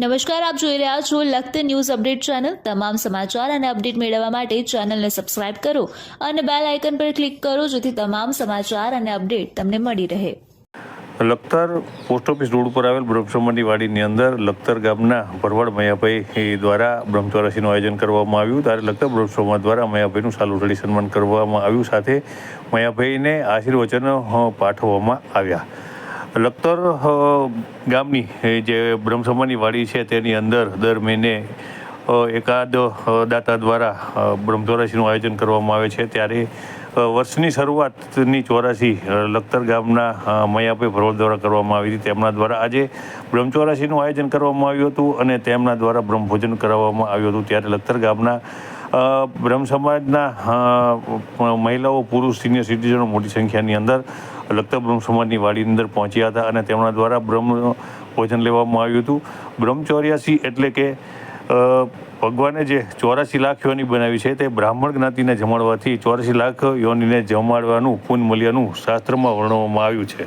નમસ્કાર, આપ જોઈ રહ્યા છો લખત ન્યૂઝ અપડેટ ચેનલ. તમામ સમાચાર અને અપડેટ મેળવવા માટે ચેનલને સબસ્ક્રાઇબ કરો અને બેલ આઇકન પર ક્લિક કરો જેથી તમામ સમાચાર અને અપડેટ તમને મળી રહે. લખતર પોસ્ટ ઓફિસ રોડ ઉપર આવેલ બ્રહ્મસંબંધી વાડીની અંદર લખતર ગામના ભરવાડ મૈયાભાઈ દ્વારા બ્રહ્મચોરાશીનું આયોજન કરવામાં આવ્યું. ત્યારે લખતર બ્રહ્મસમા દ્વારા મયાભાઈનું સાલુસડી સન્માન કરવામાં આવ્યું. સાથે મૈયાભાઈને આશીર્વચનો પાઠવવામાં આવ્યા. લખતર ગામની જે બ્રહ્મસમાની વાડી છે તેની અંદર દર મહિને એકાદ દાતા દ્વારા બ્રહ્મચોરાશીનું આયોજન કરવામાં આવે છે. ત્યારે વર્ષની શરૂઆતની ચોરાસી લખતર ગામના મયાભાઈ ભરોલ દ્વારા કરવામાં આવી હતી. તેમના દ્વારા આજે બ્રહ્મચોરાશીનું આયોજન કરવામાં આવ્યું હતું અને તેમના દ્વારા બ્રહ્મભોજન કરાવવામાં આવ્યું હતું. ત્યારે લખતર ગામના બ્રહ્મ સમાજના મહિલાઓ, પુરુષ, સિનિયર સિટીઝનો મોટી સંખ્યાની અંદર લખતર બ્રહ્મ સમાજની વાડીની અંદર પહોંચ્યા હતા અને તેમના દ્વારા બ્રહ્મ ભોજન લેવામાં આવ્યું હતું. બ્રહ્મચોર્યાસી એટલે કે ભગવાને જે ચોરાસી લાખ યોની બનાવી છે તે બ્રાહ્મણ જ્ઞાતિને જમાડવાથી ચોરાસી લાખ યોનીને જમાડવાનું પુન મૂલ્યનું શાસ્ત્રમાં વર્ણવવામાં આવ્યું છે.